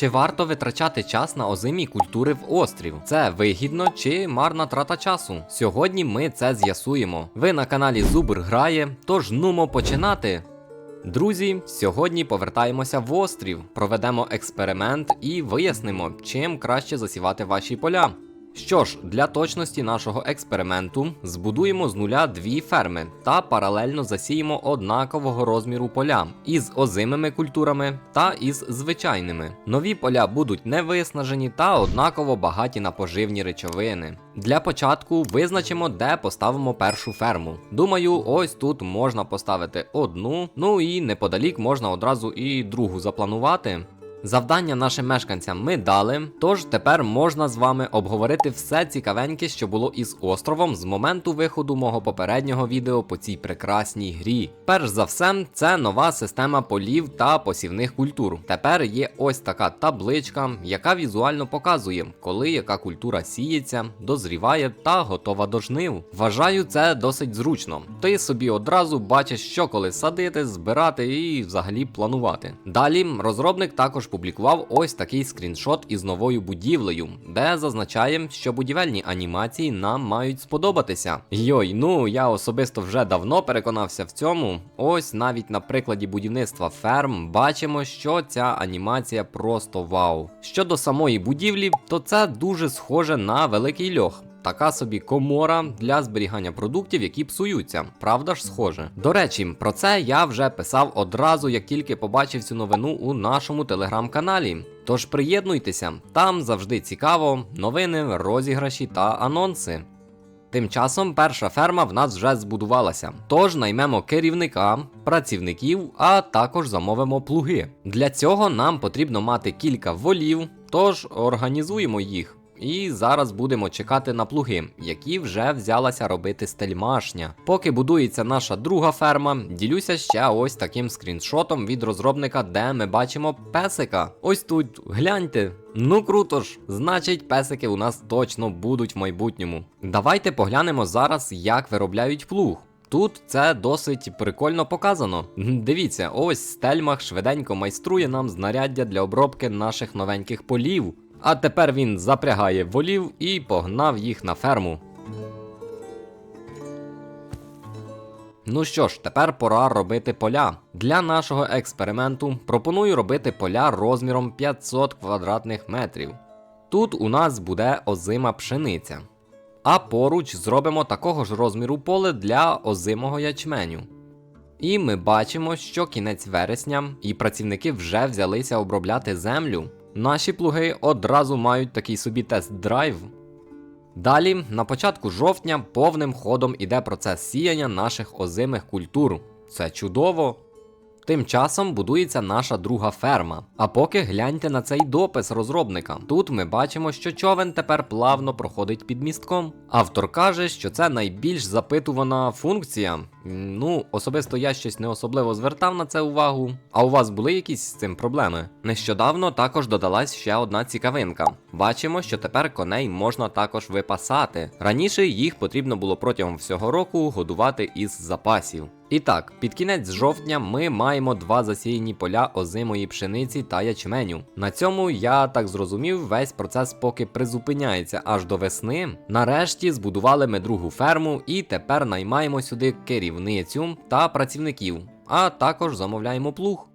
Чи варто витрачати час на озимі культури в острів? Це вигідно чи марна трата часу? Сьогодні ми це з'ясуємо. Ви на каналі Зубр грає, тож нумо починати. Друзі, сьогодні повертаємося в острів, проведемо експеримент і вияснимо, чим краще засівати ваші поля. Що ж, для точності нашого експерименту збудуємо з нуля дві ферми та паралельно засіємо однакового розміру поля із озимими культурами та із звичайними. Нові поля будуть не виснажені та однаково багаті на поживні речовини. Для початку визначимо, де поставимо першу ферму. Думаю, ось тут можна поставити одну, ну і неподалік можна одразу і другу запланувати. Завдання нашим мешканцям ми дали, тож тепер можна з вами обговорити все цікавеньке, що було із островом з моменту виходу мого попереднього відео по цій прекрасній грі. Перш за все, це нова система полів та посівних культур. Тепер є ось така табличка, яка візуально показує, коли яка культура сіється, дозріває та готова до жнив. Вважаю це досить зручно. Ти собі одразу бачиш, що коли садити, збирати і взагалі планувати. Далі розробник також публікував ось такий скріншот із новою будівлею, де зазначає, що будівельні анімації нам мають сподобатися. Йой, ну я особисто вже давно переконався в цьому. Ось навіть на прикладі будівництва ферм бачимо, що ця анімація просто вау. Щодо самої будівлі, то це дуже схоже на великий льох. Така собі комора для зберігання продуктів, які псуються. Правда ж схоже. До речі, про це я вже писав одразу, як тільки побачив цю новину у нашому телеграм-каналі. Тож приєднуйтеся, там завжди цікаво, новини, розіграші та анонси. Тим часом перша ферма в нас вже збудувалася. Тож наймемо керівника, працівників, а також замовимо плуги. Для цього нам потрібно мати кілька волів, тож організуємо їх. І зараз будемо чекати на плуги, які вже взялася робити стельмашня. Поки будується наша друга ферма, ділюся ще ось таким скріншотом від розробника, де ми бачимо песика. Ось тут, гляньте. Ну круто ж, значить, песики у нас точно будуть в майбутньому. Давайте поглянемо зараз, як виробляють плуг. Тут це досить прикольно показано. Дивіться, ось стельмах швиденько майструє нам знаряддя для обробки наших новеньких полів. А тепер він запрягає волів і погнав їх на ферму. Ну що ж, тепер пора робити поля. Для нашого експерименту пропоную робити поля розміром 500 квадратних метрів. Тут у нас буде озима пшениця. А поруч зробимо такого ж розміру поле для озимого ячменю. І ми бачимо, що кінець вересня і працівники вже взялися обробляти землю. Наші плуги одразу мають такий собі тест-драйв. Далі, на початку жовтня, повним ходом іде процес сіяння наших озимих культур. Це чудово. Тим часом будується наша друга ферма. А поки гляньте на цей допис розробника. Тут ми бачимо, що човен тепер плавно проходить під містком. Автор каже, що це найбільш запитувана функція. Ну, особисто я щось не особливо звертав на це увагу. А у вас були якісь з цим проблеми? Нещодавно також додалась ще одна цікавинка. Бачимо, що тепер коней можна також випасати. Раніше їх потрібно було протягом всього року годувати із запасів. І так, під кінець жовтня ми маємо два засіяні поля озимої пшениці та ячменю. На цьому я так зрозумів, весь процес поки призупиняється аж до весни. Нарешті збудували ми другу ферму і тепер наймаємо сюди керівницю та працівників, а також замовляємо плуг.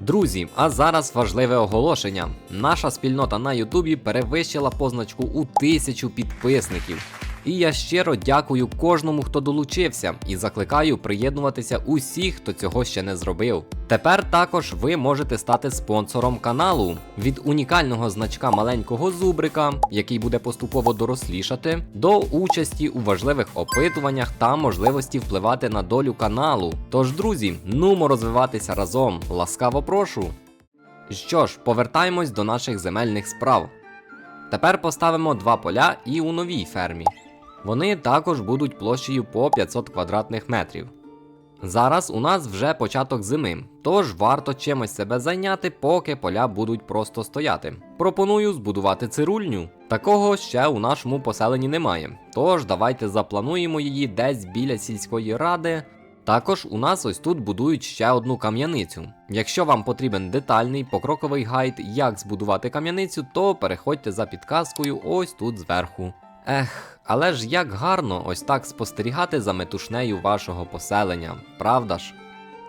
Друзі, а зараз важливе оголошення. Наша спільнота на Ютубі перевищила позначку у тисячу підписників. І я щиро дякую кожному, хто долучився, і закликаю приєднуватися усіх, хто цього ще не зробив. Тепер також ви можете стати спонсором каналу від унікального значка маленького зубрика, який буде поступово дорослішати, до участі у важливих опитуваннях та можливості впливати на долю каналу. Тож, друзі, нумо розвиватися разом. Ласкаво прошу. Що ж, повертаємось до наших земельних справ. Тепер поставимо два поля і у новій фермі. Вони також будуть площею по 500 квадратних метрів. Зараз у нас вже початок зими, тож варто чимось себе зайняти, поки поля будуть просто стояти. Пропоную збудувати цирульню. Такого ще у нашому поселенні немає. Тож давайте заплануємо її десь біля сільської ради Також у нас ось тут будують ще одну кам'яницю. Якщо вам потрібен детальний покроковий гайд, як збудувати кам'яницю, то переходьте за підказкою ось тут зверху. Ех, але ж як гарно ось так спостерігати за метушнею вашого поселення, правда ж?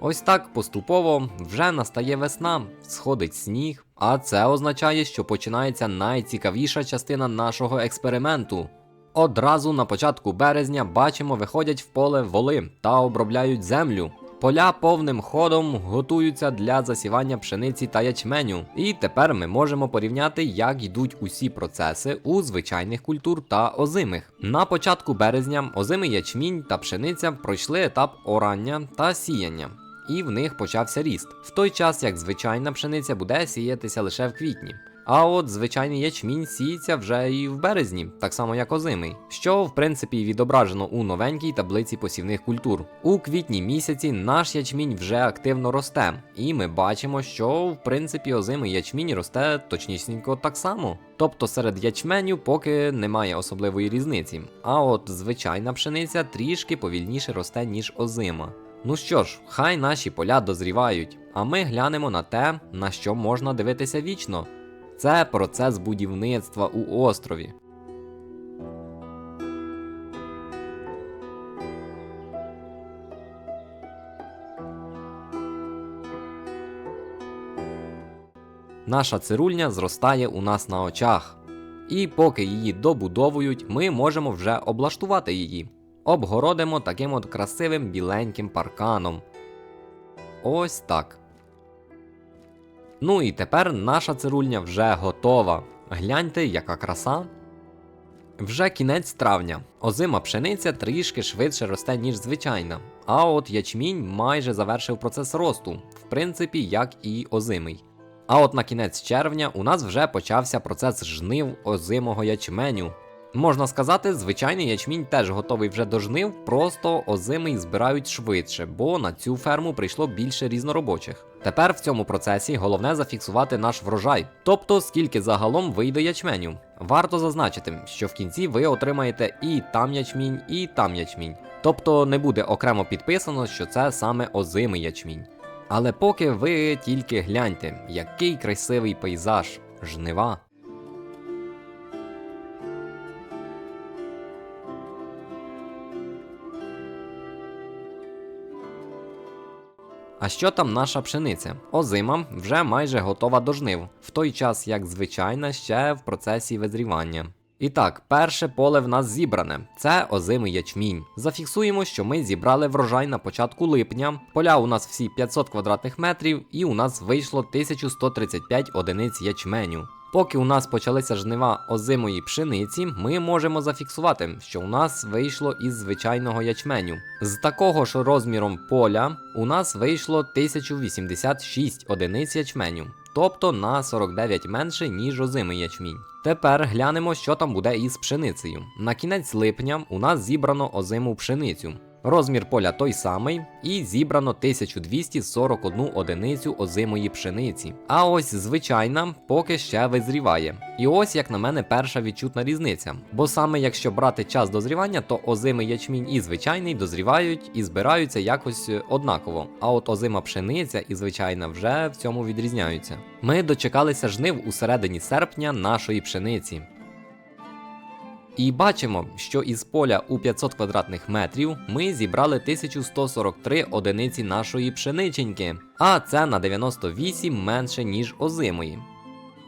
Ось так поступово вже настає весна, сходить сніг, а це означає, що починається найцікавіша частина нашого експерименту. Одразу на початку березня бачимо, виходять в поле воли та обробляють землю. Поля повним ходом готуються для засівання пшениці та ячменю. І тепер ми можемо порівняти, як йдуть усі процеси у звичайних культур та озимих. На початку березня озимий ячмінь та пшениця пройшли етап орання та сіяння. І в них почався ріст, в той час як звичайна пшениця буде сіятися лише в квітні. А от звичайний ячмінь сіється вже і в березні, так само як озимий, що в принципі відображено у новенькій таблиці посівних культур. У квітні місяці наш ячмінь вже активно росте, і ми бачимо, що в принципі озимий ячмінь росте точнісінько так само. Тобто серед ячменю поки немає особливої різниці. А от звичайна пшениця трішки повільніше росте, ніж озима. Ну що ж, хай наші поля дозрівають, а ми глянемо на те, на що можна дивитися вічно. Це процес будівництва у острові. Наша цирульня зростає у нас на очах. І поки її добудовують, ми можемо вже облаштувати її. Обгородимо таким от красивим біленьким парканом. Ось так. Ну і тепер наша цирульня вже готова. Гляньте, яка краса. Вже кінець травня. Озима пшениця трішки швидше росте, ніж звичайна. А от ячмінь майже завершив процес росту, в принципі, як і озимий. А от на кінець червня у нас вже почався процес жнив озимого ячменю. Можна сказати, звичайний ячмінь теж готовий вже до жнив, просто озимий збирають швидше, бо на цю ферму прийшло більше різноробочих. Тепер в цьому процесі головне зафіксувати наш врожай, тобто скільки загалом вийде ячменю. Варто зазначити, що в кінці ви отримаєте і там ячмінь, і там ячмінь. Тобто не буде окремо підписано, що це саме озимий ячмінь. Але поки ви тільки гляньте, який красивий пейзаж, жнива. А що там наша пшениця? Озима вже майже готова до жнив, в той час як звичайна ще в процесі визрівання. І так, перше поле в нас зібране. Це озимий ячмінь. Зафіксуємо, що ми зібрали врожай на початку липня. Поля у нас всі 500 квадратних метрів, і у нас вийшло 1135 одиниць ячменю. Поки у нас почалися жнива озимої пшениці, ми можемо зафіксувати, що у нас вийшло із звичайного ячменю. З такого ж розміром поля у нас вийшло 1086 одиниць ячменю, тобто на 49 менше, ніж озимий ячмінь. Тепер глянемо, що там буде із пшеницею. На кінець липня у нас зібрано озиму пшеницю. Розмір поля той самий, і зібрано 1241 одиницю озимої пшениці. А ось звичайна поки ще визріває. І ось, як на мене, перша відчутна різниця. Бо саме якщо брати час дозрівання, то озимий ячмінь і звичайний дозрівають і збираються якось однаково. А от озима пшениця і звичайна вже в цьому відрізняються. Ми дочекалися жнив у середині серпня нашої пшениці. І бачимо, що із поля у 500 квадратних метрів ми зібрали 1143 одиниці нашої пшениченьки, а це на 98 менше, ніж озимої.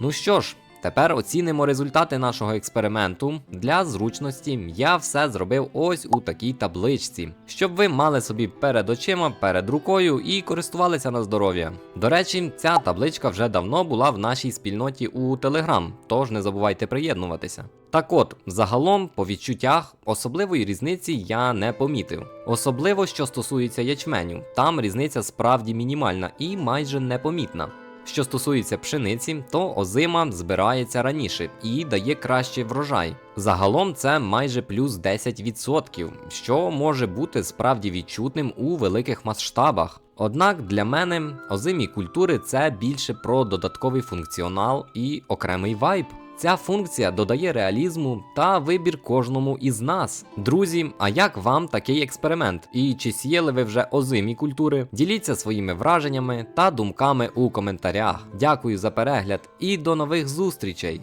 Ну що ж, тепер оцінимо результати нашого експерименту. Для зручності я все зробив ось у такій табличці, щоб ви мали собі перед очима, перед рукою і користувалися на здоров'я. До речі, ця табличка вже давно була в нашій спільноті у Telegram, тож не забувайте приєднуватися. Так от, загалом, по відчуттях, особливої різниці я не помітив. Особливо, що стосується ячменю, там різниця справді мінімальна і майже непомітна. Що стосується пшениці, то озима збирається раніше і дає кращий врожай. Загалом це майже плюс 10%, що може бути справді відчутним у великих масштабах. Однак для мене озимі культури це більше про додатковий функціонал і окремий вайб. Ця функція додає реалізму та вибір кожному із нас. Друзі, а як вам такий експеримент? І чи сіяли ви вже озимі культури? Діліться своїми враженнями та думками у коментарях. Дякую за перегляд і до нових зустрічей!